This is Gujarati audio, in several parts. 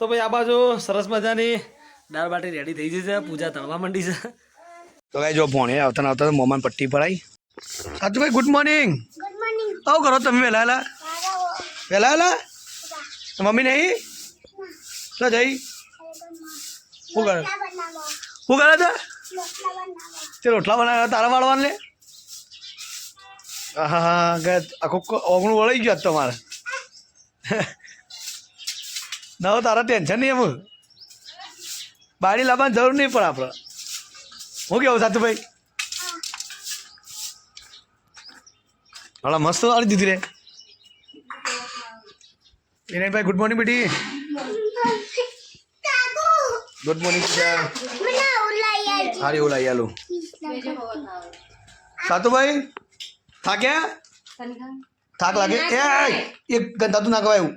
તો ભાઈ આ બાજુ સરસ મજાની દાળ બાટી રેડી થઈ ગઈ છે પૂજા તળવા માંડી છે. તો ભાઈ જો ભોણે આવતા ને આવતા મોમાન પટ્ટી પડાઈ. સાચું ભાઈ ગુડ મોર્નિંગ આવું કરો તમે વહેલા વહેલા વહેલા વહેલા મમ્મી નહીં? તો જઈ. શું કરે? શું કરે છે? તે રોટલા બનાવ્યા તારા વાળવાને લે. હા હા આખું કો- ઓગણું વળી ગયો તમારે ના તારા ટેન્શન નહીં એમ. બારી લાવવાની જરૂર નહીં પણ આપણે. હું કેવું સાચું ભાઈ હાલા, મસ્ત વાળી દીધી રે. વિનયભાઈ ગુડ મોર્નિંગ બેટી. ગુડ મોર્નિંગ હારી એવું લાવી સાતુભાઈ થાક્યા? થાક લાગે? એ, એક ગંદા તું ના કહેવાય એવું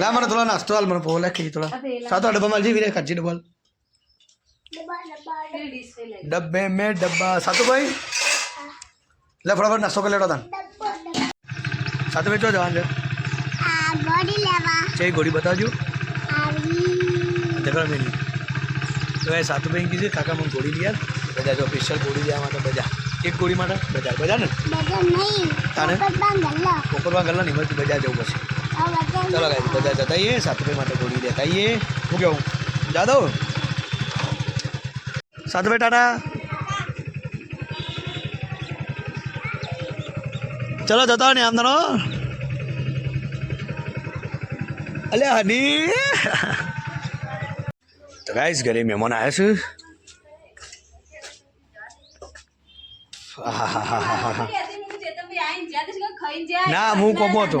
લા મને થોડા નાસ્તો હાલ મને પોલા ખીજી થોડા. સાતો ડબ્બા માં જીવી રે ખાજી ડબ્બા ડબ્બે. મેં ડબ્બા. સાતુભાઈ? લે ફટાફટ નાસ્તો કરી લેડો તાન. સાતુભાઈ ચો જવાનું છે. આ ગોળી લેવા. છે ગોળી બતાવજો. આવી. જગડ મેની તો એ સાતુભાઈ કીધું કાકા મને ગોળી લઈ આલ બધા જો સ્પેશિયલ ગોળી લેવા માટે બજા એક ગોળી માટે બજાર બજાર ને? બગર નહીં. તાને? પોપટ બાંગલ્લો નહીં બજાર જવું પછી ચલો ગાઈ બધા જતા આવીએ સાતુભાઈ માટે ગોળી લેતા આવીએ શું કેવું? જાદવ? સાતભાઈ ટાટા. ચલો જતા ને આમ અલ્યા હની. તો ગાઈસ ઘરે મહેમાન આવ્યા છે. ના, હું કોમો હતો.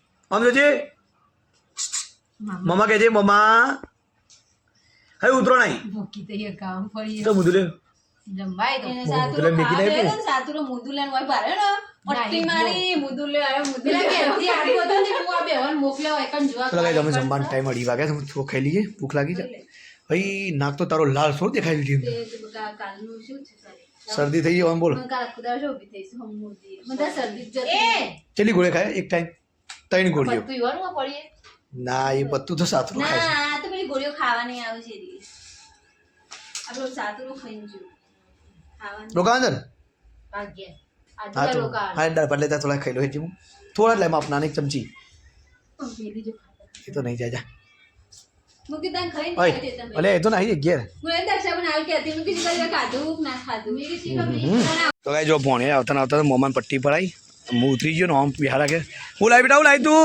આમ જોજે મમ્મા કે છે મમ્મા? હવે ઉતરો નહીં. તો મુદું લે મુદું લે. મેકી નહીં ચલો ગાઈ તમે જમવાનો ટાઈમ અઢી વાગ્યા તમે થોડું ખાઈ લઈએ ભૂખ લાગી છે. ભાઈ નાક તો તારો લાલ શું દેખાય છે શરદી થઈ ગઈ આમ બોલ. ચલી ગોળે ખાય એક ટાઈમ ત્રણ ગોળીઓ. ના એ બધું તો સાતરું ખાય છે. ના તો પેલી ગોળીઓ ખાવાની આવે છે આપણું સાતુરું જો. ભાગ્ય. હા તો હા લેતા થોડા ખાઈ લો હેજી હું. થોડા જ લાઈમાં આપના એક ચમચી. એ તો નહીં જાય જા. મૂકી તને ખાઈ દે તમે. અલે એ તો નહીં ઘેર. હું પણ મૂકી ના ખાધું? તો કાંઈ જો ભોણે આવતા આવતા મોમાન પટ્ટી પડાઈ હું ઉતરી ગયો ને આમ બિહાર રાખે હું લાવી બેટા હું લાવી તું?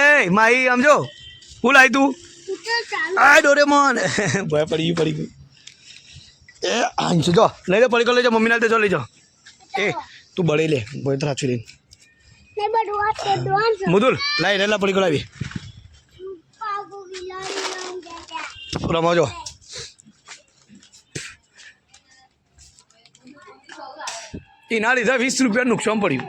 એ માઈ સમજો હું લાવી તું? આ ડોરેમોન. ભાઈ પડી પડી ગયું એ આંશું જો લઈ લે પડી ગયો લઈ જાઓ મમ્મીના લીધે જો લઈ જાઓ એ તું બળી લે ભાઈ તો રાચી લઈને. મુદુલ લાવી રેલા પડી ગયો લાવી. રમો જો. એના લીધે વીસ રૂપિયા નુકસાન પડ્યું.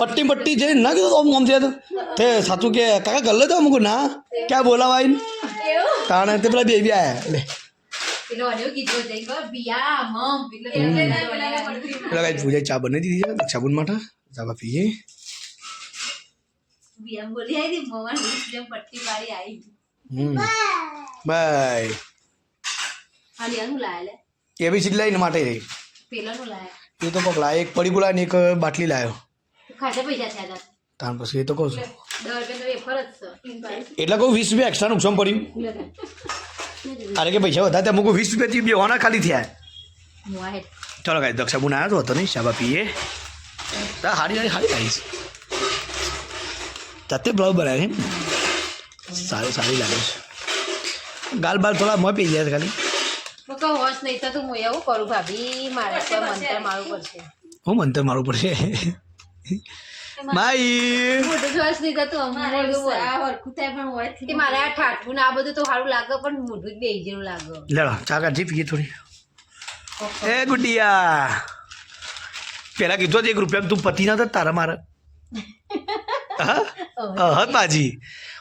પટ્ટી પટ્ટી જઈ ના કીધું આમ આમ થયા તો. તે સાચું કે કાકા ગલ્લે તો અમુક ના. ક્યાં બોલાવા આવીને તાણે તે પેલા બેબી આયા. લે. પેલો પૂજા ચા દીધી છે સાબુન માટે? ચા પીએ. બોલી આવી હતી મમ્મા વીસ જેમ પટ્ટી આવી બાય. એ બી સીટ લઈને માટે રહી. એ તો કોક લાય. એક પડી ગુલા ને એક બાટલી લાયો. તાર. પછી એ તો કહું છું. એટલે કહું વીસ રૂપિયા એક્સ્ટ્રા નુકસાન પડ્યું. અરે કે પૈસા વધારે મૂકું વીસ રૂપિયાથી બે હોના ખાલી થયા. ચલો કાંઈ દક્ષા સાબુન આવ્યો હતો નહીં શાબા પીએ. તા હારી હારી હારી લાગીશ જાતે બ્લાઉઝ બનાવે છે સારી સારી લાગે છે. ગાલ બાલ થોડા મોં પી જાય ખાલી. હું કહું હોશ નહીં તો હું એવું કરું ભાભી મારે કોઈ મંત્ર મારવું પડશે. હું મંતર મારું પડશે? માઈ! મોઢું જ હોશ નહીં થતું મારે આ હરખું થાય પણ હોય કે મારે આ ઠાઠું ને આ બધું તો સારું લાગે પણ મોઢું જ બેહી જેવું લાગે. લેડો ચા કાઢી પીએ થોડી. એ ગુડિયા! પેલા કીધું હતું એક રૂપિયા તું પતિ ના તારા મારા. હા?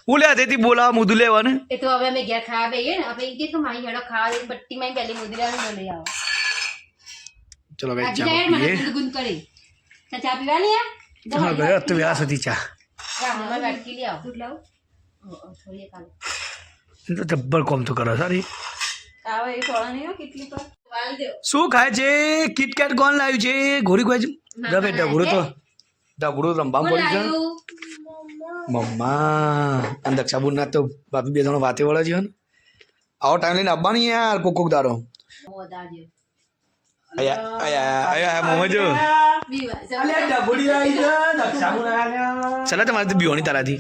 હું લે તેથી બોલાવા મુદું લેવાનું. એ તો હવે અમે ઘેર ખાવા બેહીએ ને આપણે ઈ કે કે મારી હેડો ખાવા દે બટ્ટી માં પેલી મોદી લેવાનું લઈ આવો. ચલો ભાઈ આજે ચા મને પીએ. ગુંદ કરી. ચા ચા પીવા લે હા ગયો તો વ્યાસ હતી ચા. રામમાં વાટકી લઈ આવ. દૂધ લાવું? થોડી કાલે. તો જબ્બર કોમ તો કરો સારી આવે એ થોડા નહીં કેટલી પર શું ખાય છે? કિટકેટ કોણ લાવ્યું છે? ઘોડી ખાય છે રમે ઢગડું તો. ઢગડું રમવા પડી છે? મમ્મા અને દક્ષાબુનના તો બાપી બે જણો વાતે વળે છે ને. આવો ટાઈમ લઈને આવવાની યાર કોક કોક દાડો. ચલા તમારે તો બીવાની તારાથી.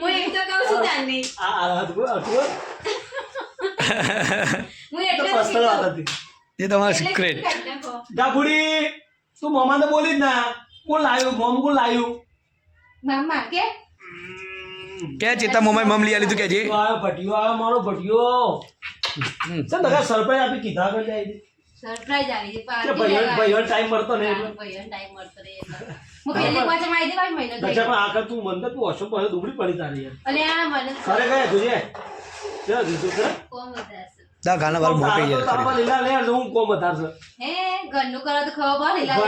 હું એક તો કહું છું તારની. એ તમારો સિક્રેટ ડાબુડી તું મોમાં તો બોલી જ ના. કોણ લાવ્યું મોમ કોણ લાવ્યું મામા કે? કે ચેતા મમ્માએ મમ લઈ આલી તું કે છે? ભટિયો આવ્યો ભટિયો આવ્યો મારો ભટિયો સર નકા સરપ્રાઈઝ આપી કીધા કરી જાય સરપ્રાઈઝ આવી ભાઈઓ. ટાઈમ મળતો ને એટલે. ટાઈમ મળતો રહે હું આવી તું મન તું ઓછો પડે દુબળી પડી તારી ગયા તુજે ચાલ દીધું છે દા ગાના વાળ મોટે યાર તાપા લીલા લે એટલે હું કોમ હે ઘરનું કરો તો લીલા.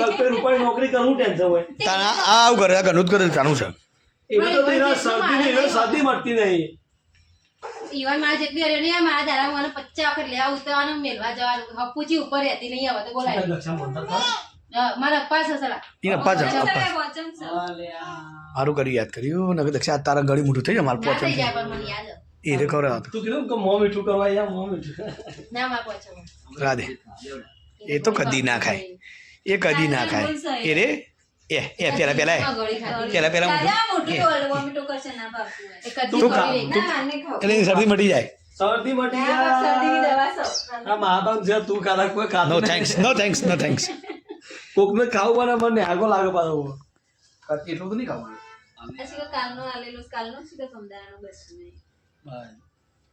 કલ્પે નોકરી કરવું ટેન્શન હોય. તારા આ આવું કરે આ ઘરનું કરે તાનું છે. તો ને એને મળતી નહીં. ઈવન મારા જેટલી હરે નહીં મારા દાડા મને પચાસ વખત લેવા ઉતરવાનું મેલવા જવાનું હપુચી ઉપર રહેતી નહીં હવે તો બોલાય. કર વચન છે. સારું કર્યું યાદ કર્યું. નકર દક્ષા તારા ગળી મોટું થઈ જાય મારે પહોંચે જાય પણ મને યાદ હે. એ રે ખબર તું કીધું કે મોં મીઠું કરવા યાર મોં મીઠું. ના મારા પહોંચે રાધે. એ તો કદી ના ખાય. એ કદી ના ખાય. એ રે. એ એ પેલા પેલા એ. પેલા પેલા ના તું ખા. ના એટલે શરદી મટી જાય. શરદી મટી ના જાય. દવા સૌ આ મહાભાગ જે તું ખાધા કોઈ નો ખાધું thanks no thanks no thanks કોકને ખાવું મને મને આગો લાગે પાછો. એટલું તો નહીં ખાવું આ કાલનો આલેલો કાલનો શીખો સમદાનો બસ નહીં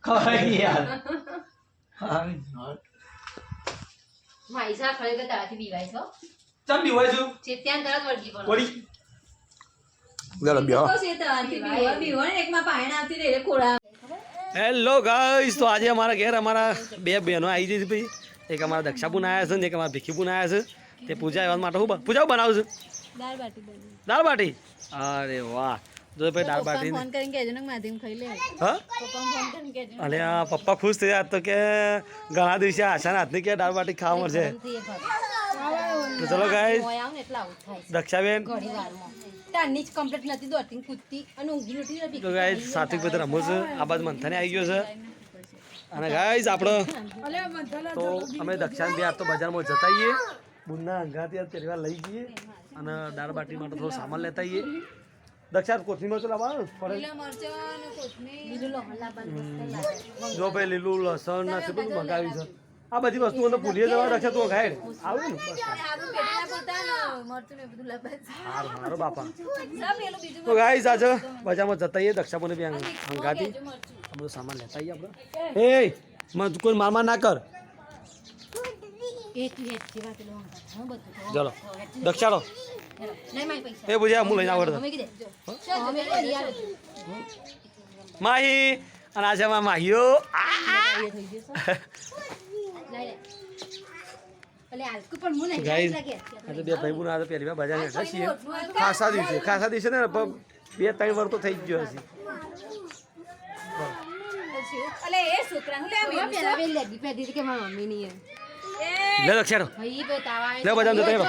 ખવાય યાર. માઈસા ખરેખર તારાથી બીવાય છો ચમ બીવાય છું? જે ત્યાં તરત વળગી પડો. પડી ચાલો બેહો તો છે તમારથી બીવો બીવો એકમાં પાણી આવતી રહે એટલે હેલો ગાઈસ તો આજે અમારા ઘેર અમારા બે બહેનો આવી જઈ છે ભાઈ. એક અમારા દક્ષાપુન આવ્યા છે ને એક અમારા ભીખીપુન આવ્યા છે. તે પૂજા એવા માટે શું પૂજા બનાવું છું? દાળ બાટી બની દાળ બાટી? અરે વાહ. જો ભાઈ દાળ બાટી ફોન કરીને કહેજો ને માધ્યમ ખાઈ લે હા? પપ્પા ફોન કરીને કહેજો. અલે આ પપ્પા ખુશ થયા તો કે ઘણા દિવસે આશાના હાથની કે દાળ બાટી ખાવા મળશે. તો ચલો ગાઈસ દક્ષાબેન. તારની જ કમ્પ્લીટ નથી દોડતી કૂદતી અને ઊંઘી નથી નથી તો ગાઈસ સાત્વિક બધા રમો છે. આ બાજુ મંથાને આવી ગયો છે. અને ગાઈસ આપણો તો અમે દક્ષાણ બિહાર તો બજારમાં જતા આવીએ બુનના અંગાથી તેરવા પહેલી લઈ જઈએ અને દાળ બાટી માટે થોડો સામાન લેતા આવીએ દક્ષાણ કોથમીર મરચું લાવવાનું જો ભાઈ લીલું લસણ ના છે બધું મંગાવી છે. આ બધી વસ્તુઓ તો ભૂલીએ જવા દક્ષા તું ખાય આવું ને? હારું હારું બાપા. તો ગાઈસ આજે બજારમાં જતા આવીએ દક્ષાપુને બી અંગાથી. બધું સામાન લેતા આવીએ આપણે. એ કોઈ મારમાર ના કર એ તું હેત જેવા પેલો હંગાત હું બધું તો. ચલો દક્ષાડો. એ બુજા હું લઈને આવડતો. માહી અને આજે માહીઓ. આજે બે ભાઈ બુના પહેલી વાર બજાર છીએ. ખાસા દિવસે ખાસા દિવસે ને બે ત્રણ વાર તો થઈ જ ગયો હશે. અલે એ છોકરા હું લે હવે પેલા પેલી લેગી પહેરી કે મારી મમ્મીની એમ. લે તાવા આવે લે બજામ જતા જો.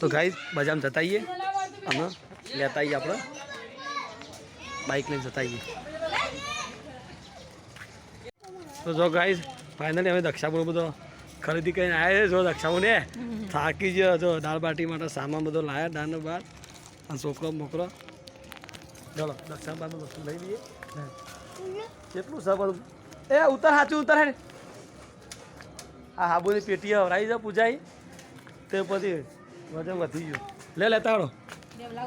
તો ગાઈ બજારમાં જતા આવીએ અમે લેતા આવીએ આપણે. બાઇક લઈને જતા આવીએ તો જો ગાઈસ ફાઇનલી અમે દક્ષાપુર બધો ખરીદી કરીને આવ્યા છે. જો દક્ષાપુર ને થાકી ગયો જો દાળ બાટી માટે સામાન બધો લાયા દાળનો બાર અને છોકરો મોકરો. ચલો દક્ષિણ વસ્તુ લઈ લઈએ. કેટલું સબર એ ઉતર સાચું ઉતર હે આ હાબુની પેટી હવરાઈ છે પૂજાઈ. તે પછી વજન વધી ગયું. લે લેતા ડેવલા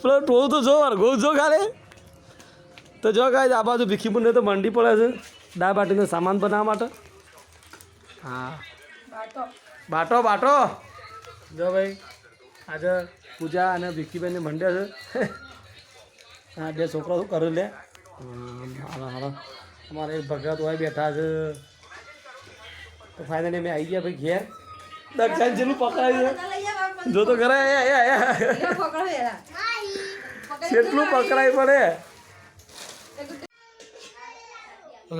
પેલો ટોળું તો જો અરગો જો ખાલે. તો જો કાંઈ આ બાજુ ભીખીપુરને તો મંડી પડે છે. દાળ બાટીનો સામાન બનાવવા માટે. હા. બાટો. બાટો જો ભાઈ આજે પૂજા અને ભીખીબેનને મંડ્યા છે. હા બે છોકરા શું કરે લે? હમ, હા હાલો અમારે ભગત હોય બેઠા છે. તો ફાઇનલી મેં આવી ગયા ભાઈ ઘેર. દક્ષાણ જેટલું પકડાયું જો તો ખરા કેટલું પકડાય પડે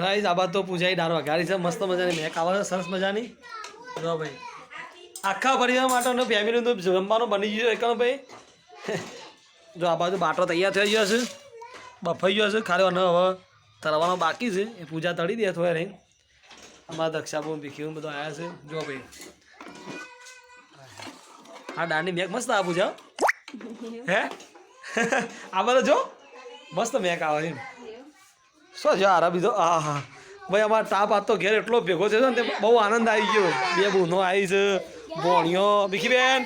ગાઈસ આ બાદ તો પૂજાઈ ડારવા ગાડી છે. મસ્ત મજાની મેક આવે છે. સરસ મજાની. જો ભાઈ. આખા પરિવાર માટે ફેમિલીનું જમવાનું બની ગયું એકણ ભાઈ. જો આ બાજુ બાટલો તૈયાર થઈ ગયો છે. બફાઈ ગયો છે. ખાલી હવે તરવાનો બાકી છે. એ પૂજા તળી દે થોડા રહી અમારા દક્ષાબુ ભીખીઓ બધું આવ્યા છે. જો ભાઈ. હા, દાંડી મેક મસ્ત આ પૂજા. હે? આ બધો જો. મસ્ત મેક આવે એમ શું જો આરા બીજો? આ હા. ભાઈ, અમારા તાપ આતો ઘેર એટલો ભેગો છે ને બહુ આનંદ આવી ગયો. બે બૂનો આવી છે, ભોણિયો. ભીખી બેન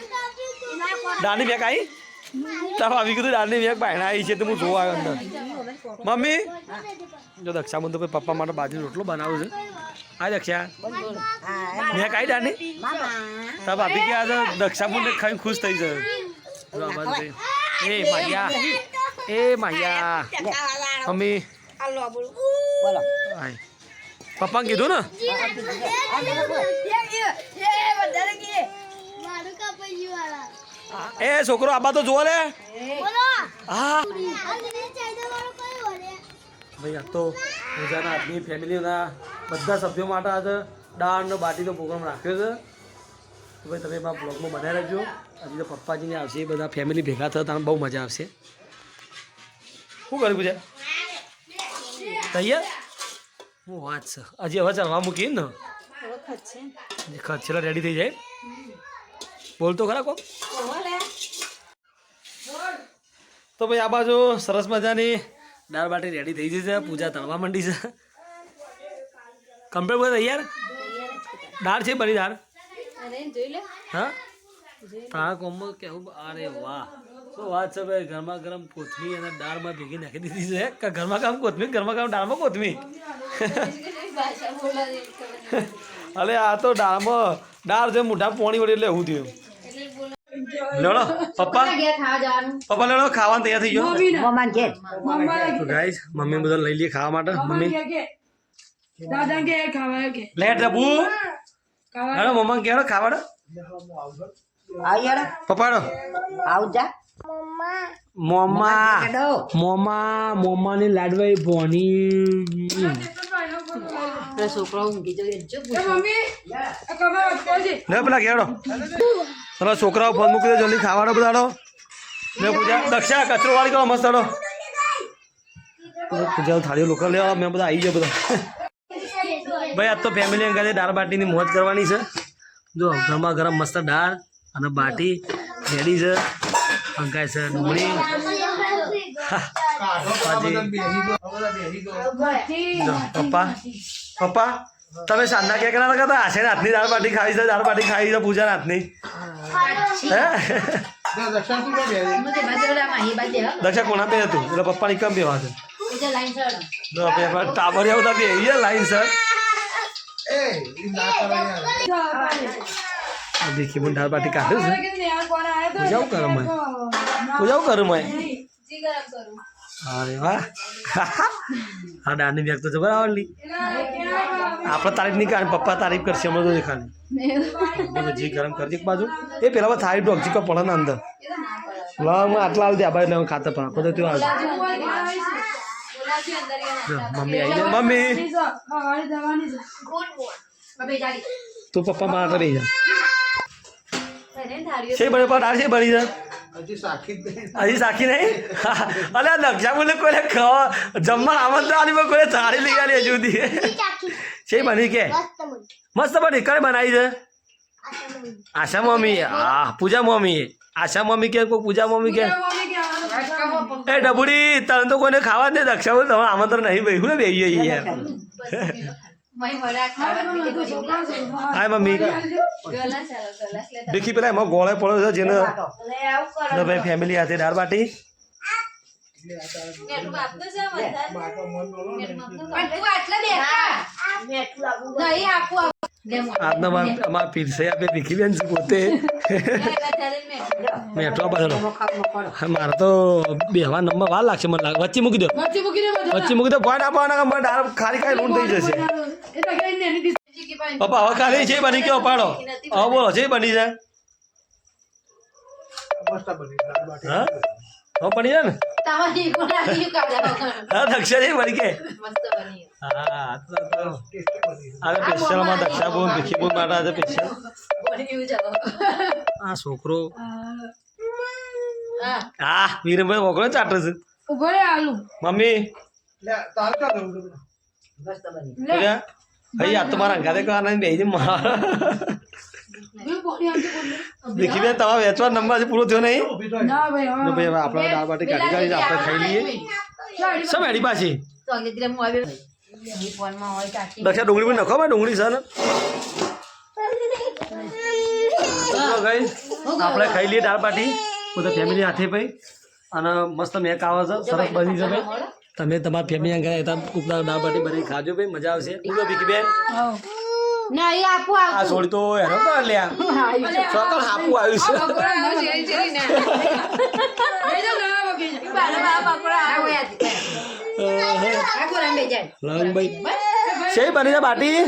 દાંડી મેક આવી? તાપ આવી ગયું દાંડી મેક બાયણા આવી છે, તો હું જોવા આવ્યો અંદર. મમ્મી? જો દક્ષા બંધુ ભાઈ પપ્પા માટે બાજરી રોટલો બનાવું છે. હા દક્ષા. મેં આવી દાની તાર ભાભી કે આજે દક્ષા બંધ ખાઈને ખુશ થઈ જાય. એ માયા એ માયા મમ્મી. આય પપ્પાને કીધું ને? એ છોકરો આબા તો જોવા લે. હા. ભાઈ આ તો પૂજાના આદમી ફેમિલીના બધા સભ્યો માટે આજે દાળ અને બાટીનો પ્રોગ્રામ રાખ્યો છે. તો ભાઈ તમે એમાં બ્લોગમાં બનાવી રહેજો હજી તો પપ્પાજીને આવશે બધા ફેમિલી ભેગા થતા બહુ મજા આવશે. શું કર્યું પૂજા? તૈયાર? હું વાત છે. હજી હવે ચાલવા મૂકીએ ને? હજી રેડી થઈ જાય. બોલતો ખરા કોક તો ભાઈ આ બાજુ સરસ મજાની દાળ બાટી રેડી થઈ ગઈ છે પૂજા તળવા માંડી છે. કમ્પ્લેટ બધા તૈયાર? દાળ છે બની દાળ? હા? તારા કોમમાં કેવું અરે વાહ. શું વાત છે ભાઈ? ગરમા ગરમ કોથમી અને દાળમાં ભેગી નાખી દીધી છે. કે ઘરમાં કામ કોથમી ગરમા ગરમ દાળમાં કોથમી અરે આ તો દાળમાં દાળ છે મોઢા પોણી વળી એટલે એવું થયું. લેડો પપ્પા. ગયા ખાવા જવાનું? પપ્પા લેડો ખાવાનું તૈયાર થઈ ગયો. તો ગાઈસ મમ્મી બધા લઈ લઈએ ખાવા માટે. મમ્મી. દાદા કે? ખાવા કે? લેટ ડબુ હેડો મમ્મા. કેડો ખાવાડો પપ્પાડો મોમા મોમા મોમાની લાડવાઈ ભોની છોકરો ઊંઘી પેલા કેડો પેલા છોકરાઓ ફોન મૂકી દે, જલ્દી ખાવાડો બધાડો મેં પૂજા, દક્ષા કચરો વાળી કરો મસ્ત હડો પૂજા, થાળીઓ લોકો લેવા મેં બધા આવી ગયા બધા. ભાઈ આજ તો ફેમિલી અંગાતે દાળ બાટીની મોજ કરવાની છે. જો ગરમા ગરમ મસ્ત દાળ અને બાટી રેડી છે અંકાય છે, ડુંગળી. પપ્પા. પપ્પા, તમે સાંજના ક્યાં કરા કરતા આશે હાથની દાળ બાટી ખાવી છે, દાળ બાટી ખાવી છે, પૂજા હાથની દક્ષા કોના બે હતું? એટલે પપ્પાની કમ બેવા છે લાઈન ચડ જો પેપર ટાબર આવું તા બે. લાઈન સર દેખી મને દાળ બાટી કાઢે છે. પૂજાવું કરું મેં પૂજાવું કરું મેં જી ગરમ કરું. અરે વાહ. હા નાની બેગ તો જબર આવડલી. આપણે તારીફ નહીં કરે પપ્પા તારીફ કરશે અમે તો એટલે જી ગરમ કરી દે એક બાજુ. એ પેલા થાળી ડોગજી કો પડે ને અંદર. લા આટલા આવતી દે આ બાજુ એટલે ખાતા પણ આપણે તો ત્યાં મમ્મી આવી જાય મમ્મી. તું પપ્પા મારા રહી જા. છે બને પણ છે બની જા. હજી સાખી નહીં. અલે દક્ષા બોલે કોઈને ખાવા જમવા આમંત્રણ આલી કોઈને થાળી લઈ આલી હજુ સુધી. છે બની કે? મસ્ત બની. કઈ બનાવી છે? આશા મમ્મી. હા પૂજા મમ્મી. આશા મમ્મી કે કોઈ પૂજા મમ્મી કે. એ ડબુડી તને તો કોઈને ખાવા જ નહીં. દક્ષા બોલે આમંત્રણ નહીં ભાઈ. હું ને બેહીએ યાર. હાય મમ્મી દેખી પેલા એમાં ગોળે પડ્યો છે જેને ભાઈ ફેમિલી હાથે દાળ બાટી. આટલા આજનો અમારા અમારા પીરસે આપે ભીખીબેન છે પોતે. મેઠો પાછળ મારે તો બેહવા નંબર વાર લાગશે મને લાગે. વચ્ચે મૂકી દો. વચ્ચે મૂકી દે પોઈન્ટ આપવાના મારે દાળ ખાલી ખાલી લૂણ થઈ જશે. પપ્પા હવે ખાલી છે બની કેવો પાડો હવે બોલો છે બની જાય? હા? હવે બની જાય ને. હા દક્ષા છે બની કે મસ્ત બની હા તો તો આજે સ્પેશિયલમાં દક્ષા બોન ભીખી બોન માટે આજે આ છોકરો. હા. હા વીરભાઈ ઓગળો ચાટે છે. મમ્મી. ભાઈ આ તો મારા અંગાતે કરવાના બે જ માર. ભીખી બેન તમારા વેચવા નંબર હજી પૂરો થયો નહીં? ના ભાઈ હા. ભાઈ હવે આપણે દાળ બાટી કાઢી કાઢીને આપણે ખાઈ લઈએ. સમ એડી પાછી? તો દક્ષા ડુંગળી પણ નખો ભાઈ ડુંગળી છે ને આપણે ખાઈ લઈએ દાળ બાટી. બધા ફેમિલી હાથે ભાઈ. અને મસ્ત મેક આવે છે. સરસ બની છે ભાઈ. તમે તમારા ફેમિલી આગળ હતા કૂકના દાળ બાટી બની ખાજો ભાઈ. મજા આવશે. કહો ભીખી બેન. નહીં આપું આ છોડી તો હેરો કર લે ચોક્કસ હાપું આવ્યું છે. જાય. જાય છે બની છે બાટી.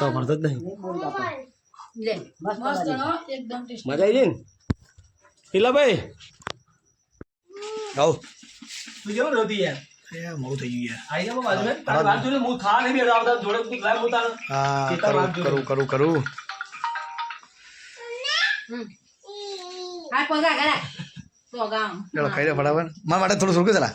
તો ભરતો જ નહીં. લે મસ્ત હો, એકદમ ટેસ્ટી. મજા આવી ગઈ ને? હિલા આવ. તું યાર? કરું કરું ખાઈ ફટાફટ. મારા માટે થોડું સોડકે ચલા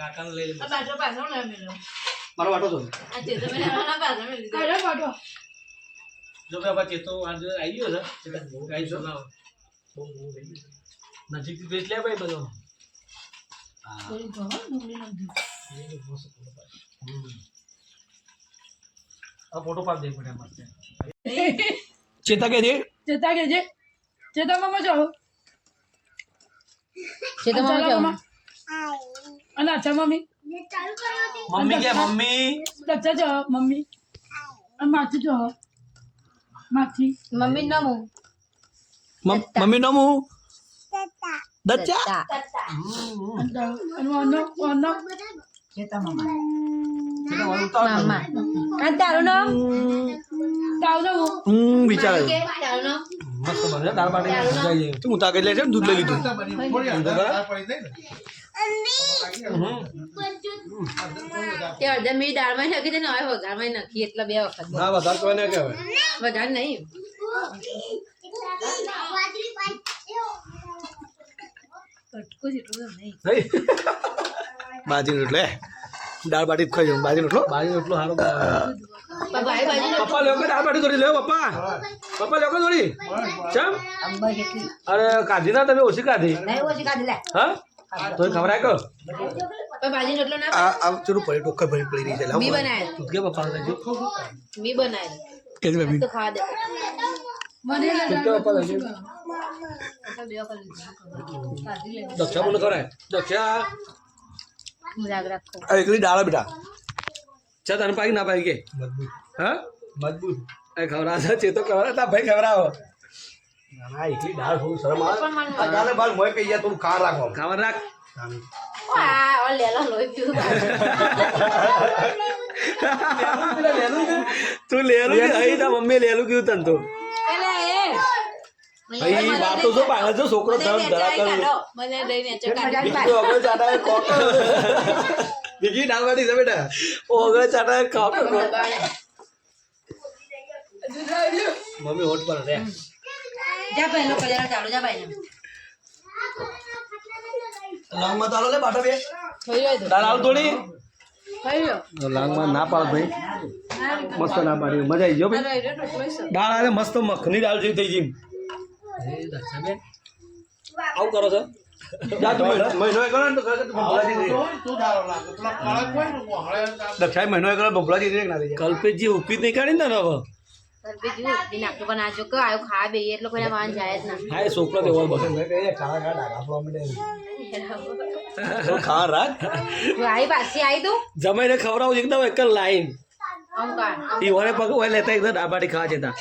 કાકાને લઈ લે પાછો પાછો ના મેલો મારો વાટો જો આ તે તમે ના પાછો મેલો કરો વાટો જો કે બાકી તો આજ આવી ગયો છે. કાઈ જો ના નજીકથી બેસ લે ભાઈ બધો ફોટો પાડ દે કે છે? ચેતા કે છે? ચેતા મામા જાઓ. ચેતા મામા જાઓ. અને અચ્છા મમ્મી મમ્મી કે મમ્મી અચ્છા જો મમ્મી માથી જો માથી મમ્મી નમો મમ્મી નમો દચ્ચા તારું નામ તારું વિચાર મસ્ત બને તારા માટે તું તાકે લે છે દૂધ લઈ લીધું તે અડધા મિનિટ દાળમાં નાખી દે ને હવે વઘારમાં નાખી એટલે બે વખત. ના વઘાર કોઈ ના કહેવાય. વઘાર નહીં. બાજી રોટલે દાળ બાટી ખાઈ જાઉં. બાજી રોટલો? બાજુ એટલું સારું પપ્પા લેવો દાળ બાટી થોડી લેવો પપ્પા. પપ્પા લેવો થોડી. ચમ? અરે કાઢી ના તમે ઓછી કાઢી લે. હા? તો ખવરાય કો પણ ભાજી રોટલો ના આ આ ચલો પડી ટોકર ભરી પડી રહી છે. લાવ મી બનાય. તું કે પપ્પા લેજો મી બનાય. કે છે મી તો ખાવા દે. મને લાગે તો પપ્પા લેજો બે વખત કાઢી લે દક્ષા બોલ કરે દક્ષા રાગ રાખો. આ એકલી ડાળા બેટા. ચા તને પાકી ના પાકી કે? હા? મજબૂત. એ ખવરા છે તો ખવરા તા ભાઈ ખવડાવો. ના દાળ થોડું શરમ આવે. બાર મોય થોડું રાખો રાખ. તું લેલું કે અહીં તા મમ્મી લેલું કીધું તન તો. ભાઈ વાતો છો પાછળ જો છોકરો ધરમ ધરા કરે મને લઈને ચકાડી તો અગળ ચાટા કોક બીજી દાળ છે બેટા. ઓગળ ચાટા ખાવ મમ્મી હોટ પર રે. જા પહેલો કલ્યાણ ચાલુ જા ભાઈ લાંગમાં તાલો લે બાટા બે. થઈ ગયો દાળ થોડી. લાંગમાં ના પાડ ભાઈ. મસ્ત ના પાડી મજા આવી ગયો ભાઈ. દાળ આલે મસ્ત મખની દાળ જેવી થઈ ગઈ આવું કરો છો? જા તું મહિનો મહિનો એક કરો ને તો ખરેખર તું ભોપળા જીતી દક્ષાઈ મહિનો એક કરો ભોપળા જીતી ના થઈ જાય કલ્પેશજી ઉપી જ નહીં ને હવે. છોકરો તું જમાઈને ખવડાવું એકદમ એક લાઈન. ઈ ઓને પગ ઓય લેતા એકદમ દાબાટી ખાવા જતા.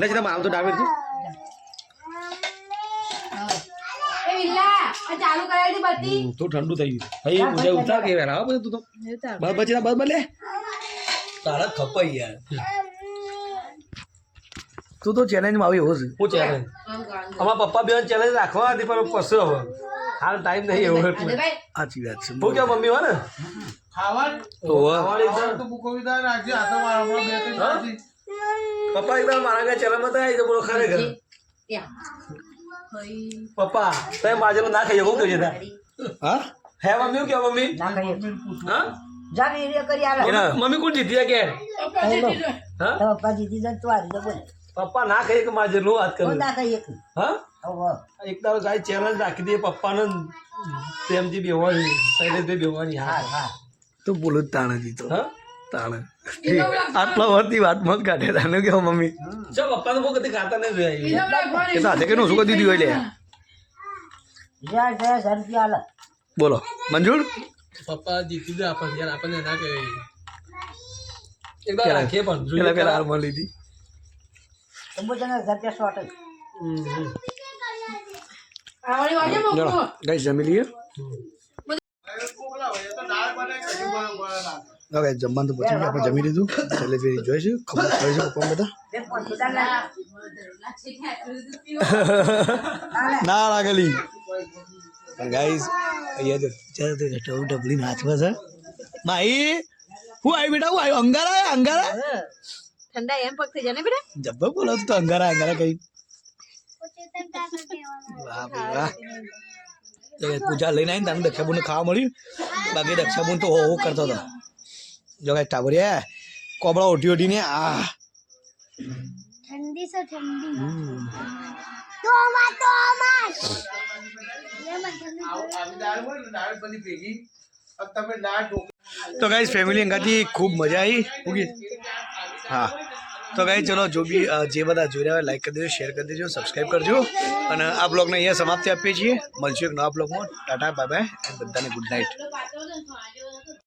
લે આમ તો તું ઠંડુ થઈ ગયું. ભાઈ ઉતાર કે આવો બધું તું. તો બસ બચી બસ બસ તારા ખપાઈ યાર. તું તો ચેલેન્જમાં આવી એવો છે હું ચેલેન્જ અમારા પપ્પા બે ચેલેન્જ રાખવા હતી પણ પસ્યો હવે. હાલ ટાઈમ નહીં એવો એટલે. સાચી વાત છે. હું કેવું મમ્મી હો ને? પપ્પા એકદમ મારા ઘરે ચેલેન્જમાં આવી તો બોલો ખરેખર. પપ્પા તમે બાજરો ના ખાઈ શકો જતા હા? હે મમ્મી હું કેવું મમ્મી? હા? એના મમ્મી કોણ જીતી? કે? હા? પપ્પા ના ખાઈ કે માજેલું વાત કરું હા? એક તારો સાહેબ ચેલેન્જ રાખી દઈએ પપ્પાને પ્રેમથી બેવાની શૈલેષભાઈ બેવાની હા. તું બોલું જ તાણે જીતો હા? તાણે. આટલા વર્ષથી વાત મત કાઢે તાને કેવો મમ્મી? જો પપ્પાને બહુ કદી ખાતા નહીં જોયા એ. સાથે કે શું કદી દીધું એટલે? બોલો. મંજૂર પપ્પા જીતી દે આપણને યાર આપણને ના કહેવાય. એકદમ રાખીએ પણ પેલા પેલા હાર મળી હતી આવડી વાગે ચલો મોકલો ગઈ જમી લઈએ. જમવાનું તો આપણે જમી લીધું. એટલે ફેરી જોઈશું ખબર પડી છે પપ્પા બધા. ના લાગેલી. ગાઈઝ અહીંયા તો ચાલ તો ટવું નાચવા છે. માઈ હું આવી બેટા હું આવ્યો અંગારા અંગારા? ઠંડા એમ પગ થઈ જાય બેટા? જબ્બર બોલો તો અંગારા અંગારા કઈ. પૂજા લઈને આવીને તને દક્ષાબુન ખાવા મળ્યું? બાકી દક્ષાબુન તો હો કરતો હતો. જો કઈ ટાબરિયા કોબળા ઓઢી ઓઢીને આ ઠંડી સો ઠંડી. ગાઈસ ફેમિલી અંગાથી ખૂબ મજા આવી ઓકે હા તો ગાઈ ચલો જો બી જે બધા જોઈ રહ્યા હોય લાઈક કરી દેજો શેર કરી દેજો સબસ્ક્રાઈબ કરજો અને આ બ્લોગને અહીંયા સમાપ્તિ આપીએ છીએ મળશું એક નવા બ્લોગમાં ટાટા બાય બાય બધાને ગુડ નાઇટ